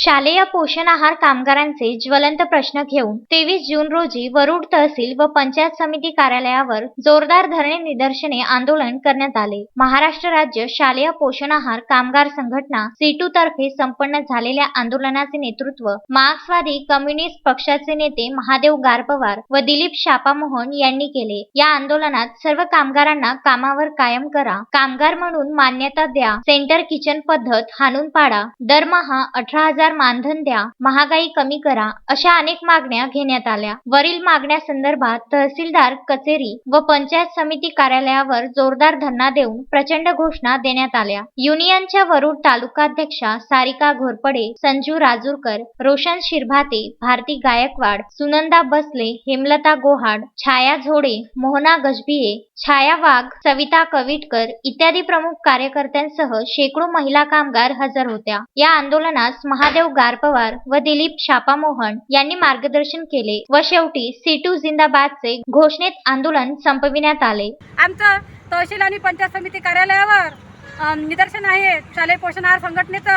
शालेय पोषण आहार कामगारांचे ज्वलंत प्रश्न घेऊन तेवीस जून रोजी वरुड तहसील व पंचायत समिती कार्यालयावर जोरदार धरणे निदर्शने आंदोलन करण्यात आले. महाराष्ट्र राज्य शालेय पोषण आहार कामगार संघटना सीटू तर्फे संपन्न झालेल्या आंदोलनाचे नेतृत्व मार्क्सवादी कम्युनिस्ट पक्षाचे नेते महादेव गारपवार व दिलीप शापामोहन यांनी केले. या आंदोलनात सर्व कामगारांना कामावर कायम करा. कामगार म्हणून मान्यता द्या. सेंटर किचन पद्धत हाणून पाडा. दरमहा अठरा हजार मानधन द्या महागाई कमी करा अशा अनेक मागण्या घेण्यात आल्या. वरील मागण्या संदर्भात तहसीलदार कचेरी व पंचायत समिती कार्यालयावर जोरदार धरणा देऊन प्रचंड घोषणा देण्यात आल्या. युनियनच्या वरुड तालुकाध्यक्षा सारिका घोरपडे संजू राजूरकर रोशन शिरभाते भारती गायकवाड सुनंदा बसले हेमलता गोहाड छाया झोडे मोहना गजबिये छाया वाघ सविता कविटकर इत्यादी प्रमुख कार्यकर्त्यांसह शेकडो महिला कामगार हजर होत्या. या आंदोलनास महादेव गारपवार व दिलीप शापामोहन यांनी मार्गदर्शन केले व शेवटी सीटू जिंदाबादचे घोषणेत आंदोलन संपविण्यात आले. आमचं तहसील आणि पंचायत समिती कार्यालयावर निदर्शन आहे. शालेय पोषण आहार संघटनेचं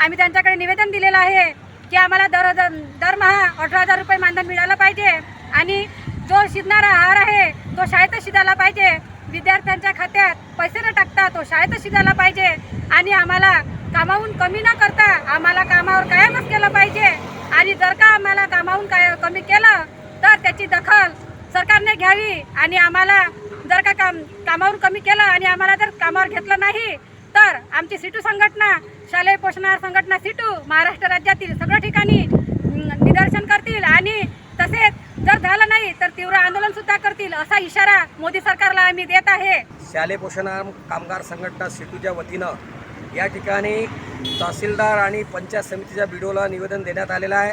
आम्ही त्यांच्याकडे निवेदन दिलेलं आहे की आम्हाला दर हजार दरमहा अठरा हजार रुपये मानधन मिळालं पाहिजे आणि जो शिजणारा आहार आहे तो शाळेतच शिजायला पाहिजे. विद्यार्थ्यांच्या खात्यात पैसे न टाकता तो शाळेतच शिजायला पाहिजे आणि आम्हाला कामाहून कमी न करता आम्हाला कामावर कायमच केलं पाहिजे. आणि जर का आम्हाला कामाहून काय कमी केलं तर त्याची दखल सरकारने घ्यावी. आणि आम्हाला जर का काम कामावरून कमी केलं आणि आम्हाला जर कामावर घेतलं नाही तर आमची सिटू संघटना शालेय पोषणार संघटना सिटू महाराष्ट्र राज्यातील सगळ्या ठिकाणी निदर्शन करतील. आणि तसेच जर झालं नाही तर तीव्र आंदोलन सुद्धा करतील असा इशारा मोदी सरकारला आम्ही देत आहे. शालेय पोषणार कामगार संघटना सिटूच्या वतीनं या ठिकाणी तहसीलदार आणि पंचायत समितीच्या बिडोला निवेदन देण्यात आलेलं आहे.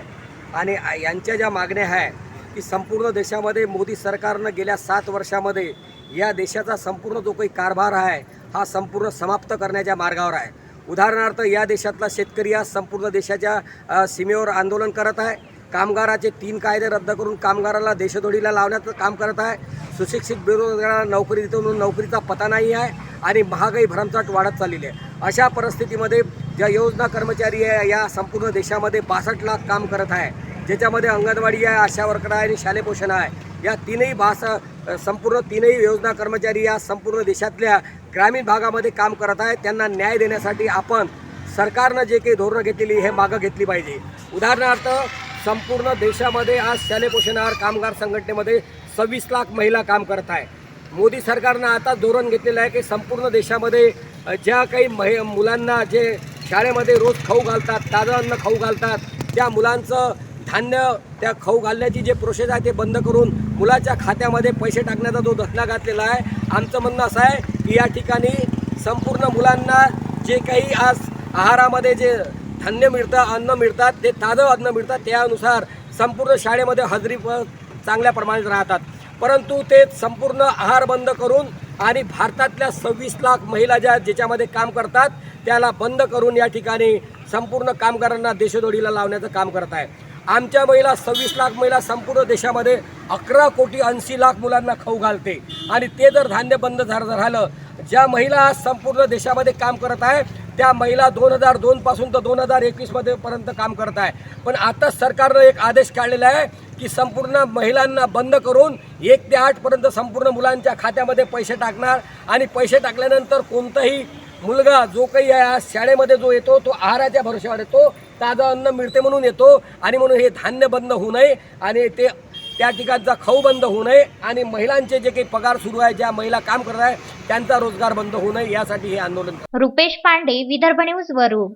आणि यांच्या ज्या मागण्या आहे की संपूर्ण देशामध्ये मोदी सरकारनं गेल्या सात वर्षामध्ये या देशाचा संपूर्ण जो काही कारभार आहे हा संपूर्ण समाप्त करण्याच्या मार्गावर आहे. उदाहरणार्थ या देशातला शेतकरी आज संपूर्ण देशाच्या सीमेवर आंदोलन करत आहे. कामगाराचे तीन कायदे रद्द करून कामगाराला देशदोडीला लावण्याचं काम करत आहे. सुशिक्षित बेरोजगारांना नोकरी देतो म्हणून नोकरीचा पता नाही आहे आणि महागाई भरमसाठ वाढत चाललेली आहे. अशा परिस्थितीमध्ये ज्या योजना कर्मचारी आहे या संपूर्ण देशामध्ये बासष्ट लाख काम करत आहे. ज्याच्यामध्ये अंगणवाडी आहे आशा वर्कर आहे आणि शालेय पोषण आहे. या तीनही भास संपूर्ण तीनही योजना कर्मचारी या संपूर्ण देशातल्या ग्रामीण भागामध्ये काम करत आहे त्यांना न्याय देण्यासाठी आपण सरकारनं जे काही धोरणं घेतलेली हे मागं घेतली पाहिजे. उदाहरणार्थ संपूर्ण देशामध्ये आज शालेय पोषण आहार कामगार संघटनेमध्ये सव्वीस लाख महिला काम करत आहे मोदी सरकारनं आता धोरण घेतलेलं आहे की संपूर्ण देशामध्ये ज्या काही महि मुलांना जे शाळेमध्ये रोज खाऊ घालतात ताजं अन्न खाऊ घालतात त्या मुलांचं धान्य त्या खाऊ घालण्याची जे प्रोसेस आहे ते बंद करून मुलाच्या खात्यामध्ये पैसे टाकण्याचा जो धसना घातलेला आहे आमचं म्हणणं असं आहे की या ठिकाणी संपूर्ण मुलांना जे काही आज आहारामध्ये जे धान्य मिळतं अन्न मिळतात ते ताजं अन्न मिळतात त्यानुसार संपूर्ण शाळेमध्ये हजेरी प चांगल्या प्रमाणात राहतात. परंतु ते संपूर्ण आहार बंद करून आणि भारतातल्या सव्वीस लाख महिला ज्या ज्याच्यामध्ये काम करतात त्याला बंद करून या ठिकाणी संपूर्ण कामगारांना देशदोडीला लावण्याचं काम करत आहे. आमच्या महिला सव्वीस लाख महिला संपूर्ण देशामध्ये अकरा कोटी ऐंशी लाख मुलांना खाऊ घालते. आणि ते जर धान्य बंद झालं झालं ज्या महिला आज संपूर्ण देशामध्ये काम करत आहे त्या महिला दोन हजार दोनपासून तर दोन हजार एकवीसमध्ये पर्यंत काम करत आहे. पण आता सरकारनं एक आदेश काढलेला आहे की संपूर्ण महिलांना बंद करून एक ते आठपर्यंत संपूर्ण मुलांच्या खात्यामध्ये पैसे टाकणार. आणि पैसे टाकल्यानंतर कोणताही मुलगा जो काही आहे आज शाळेमध्ये जो येतो तो आहाराच्या भरोश्यावर येतो ताजं अन्न मिळते म्हणून येतो. आणि म्हणून हे धान्य बंद होऊ नये. आणि ते त्या ठिकाणचा खाऊ बंद होऊ नये आणि महिलांचे जे काही पगार सुरू आहे ज्या महिला काम करत आहे त्यांचा रोजगार बंद होऊ नये यासाठी हे आंदोलन रुपेश पांडे विदर्भ न्यूज वरून